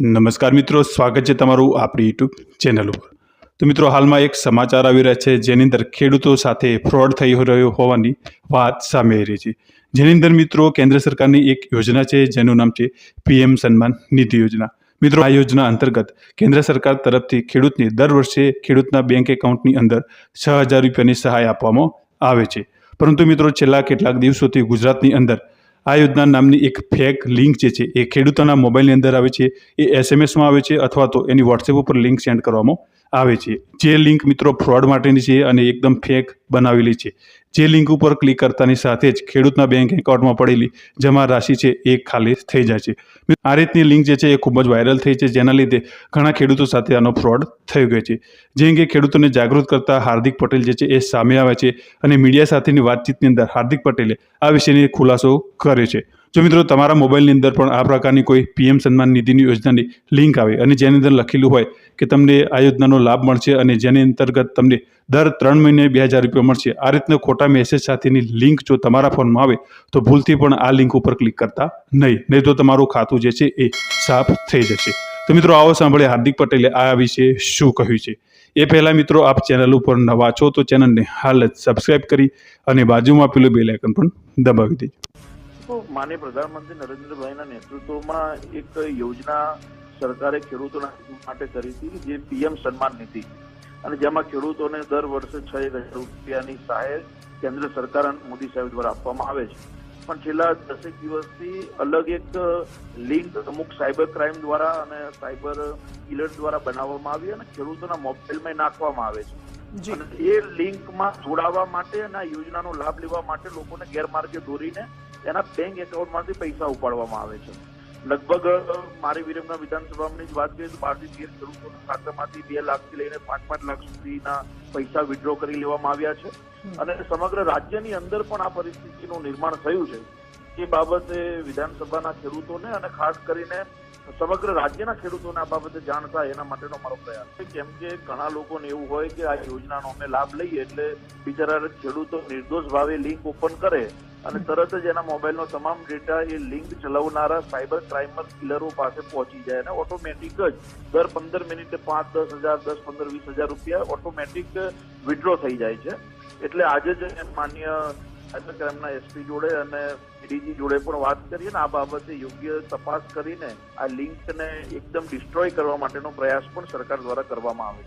નમસ્કાર મિત્રો, સ્વાગત છે તમારું આપણી યુટ્યુબ ચેનલ ઉપર. તો મિત્રો, હાલમાં એક સમાચાર આવી રહ્યા છે, જેની અંદર ખેડૂતો સાથે ફ્રોડ થઈ રહ્યો હોવાની વાત સામે આવી રહી છે. જેની અંદર મિત્રો, કેન્દ્ર સરકારની એક યોજના છે, જેનું નામ છે પીએમ સન્માન નિધિ યોજના. મિત્રો, આ યોજના અંતર્ગત કેન્દ્ર સરકાર તરફથી ખેડૂતને દર વર્ષે ખેડૂતના બેંક એકાઉન્ટની અંદર છ હજાર રૂપિયાની સહાય આપવામાં આવે છે. પરંતુ મિત્રો, છેલ્લા કેટલાક દિવસોથી ગુજરાતની અંદર આ યોજના નામની એક ફેક લિંક જે છે એ ખેડૂતોના મોબાઈલની અંદર આવે છે, એ એસએમએસમાં આવે છે અથવા તો એની વોટ્સએપ ઉપર લિંક સેન્ડ કરવામાં આવે છે. જે લિંક મિત્રો ફ્રોડ માટેની છે અને એકદમ ફેક બનાવેલી છે. જે લિંક ઉપર ક્લિક કરતાની સાથે જ ખેડૂતના બેંક એકાઉન્ટમાં પડેલી જમા રાશિ છે એ ખાલી થઈ જાય છે. આ રીતની લિંક જે છે એ ખૂબ જ વાયરલ થઈ છે. જેના લીધે ઘણા ખેડૂતો સાથે આનો ફ્રોડ થઈ ગયો છે. જે અંગે ખેડૂતોને જાગૃત કરતા હાર્દિક પટેલ જે છે એ સામે આવે છે અને મીડિયા સાથેની વાતચીતની અંદર હાર્દિક પટેલે આ વિશેની ખુલાસો કર્યો છે. જો મિત્રો તમારા મોબાઈલની અંદર પણ આ પ્રકારની કોઈ પીએમ સન્માન નિધિની યોજનાની લિંક આવે અને જેની અંદર લખેલું હોય કે તમને આ યોજનાનો લાભ મળશે અને જેની અંતર્ગત તમને દર ત્રણ મહિને બે હજાર રૂપિયા મળશે, આ રીતના ખોટા મેસેજ સાથેની લિંક જો તમારા ફોનમાં આવે, તો ભૂલથી પણ આ લિંક ઉપર ક્લિક કરતા નહીં. નહીં તો તમારું ખાતું જે છે એ સાફ થઈ જશે. તો મિત્રો આવો સાંભળે હાર્દિક પટેલે આ વિશે શું કહ્યું છે. એ પહેલાં મિત્રો આપ ચેનલ ઉપર નવા છો તો ચેનલને હાલ જ સબસ્ક્રાઇબ કરી અને બાજુમાં પેલું બેલ આઇકન પણ દબાવી દેજો. તો માનનીય પ્રધાનમંત્રી નરેન્દ્રભાઈના નેતૃત્વમાં એક યોજના સરકારે ખેડૂતોના માટે કરી હતી જે પીએમ સન્માન નિધિ અને જેમાં ખેડૂતોને દર વર્ષે છ હજાર રૂપિયાની સહાય કેન્દ્ર સરકાર અને મોદી સાહેબ દ્વારા આપવામાં આવે છે. પણ છેલ્લા દસેક દિવસથી અલગ એક લિંક અમુક સાયબર ક્રાઇમ દ્વારા અને સાયબર કિલર દ્વારા બનાવવામાં આવી અને ખેડૂતોના મોબાઈલમાં નાખવામાં આવે છે. એ લિંકમાં જોડાવા માટે અને આ યોજનાનો લાભ લેવા માટે લોકોને ગેરમાર્ગે દોરીને એના બેંક એકાઉન્ટમાંથી પૈસા ઉપાડવામાં આવે છે. લગભગ મારી વિરમના વિધાનસભાની જ વાત કરીએ તો બારથી તેર ખેડૂતોના ખાતામાંથી બે લાખથી લઈને પાંચ પાંચ લાખ સુધીના પૈસા વિડ્રો કરી લેવામાં આવ્યા છે. અને સમગ્ર રાજ્યની અંદર પણ આ પરિસ્થિતિનું નિર્માણ થયું છે. એ બાબતે વિધાનસભાના ખેડૂતોને અને ખાસ કરીને સમગ્ર રાજ્યના ખેડૂતોને આ બાબતે જાણ થાય એના માટેનો મારો પ્રયાસ છે. કેમ કે ઘણા લોકોને એવું હોય કે આ યોજનાનો અમે લાભ લઈએ એટલે બિચારા ખેડૂતો નિર્દોષ ભાવે લિંક ઓપન કરે અને તરત જ એના મોબાઈલનો તમામ ડેટા એ લિંક ચલાવનારા સાયબર ક્રાઇમર કિલરો પાસે પહોંચી જાય અને ઓટોમેટિક જ દર પંદર મિનિટે પાંચ, દસ હજાર, દસ પંદર, વીસ હજાર રૂપિયા ઓટોમેટિક વિડ્રો થઈ જાય છે. એટલે આજે જ માન્ય સાયબર ક્રાઇમના એસપી જોડે અને ડીજી જોડે પણ વાત કરીએ અને આ બાબતે યોગ્ય તપાસ કરીને આ લિંકને એકદમ ડિસ્ટ્રોય કરવા માટેનો પ્રયાસ પણ સરકાર દ્વારા કરવામાં આવે છે.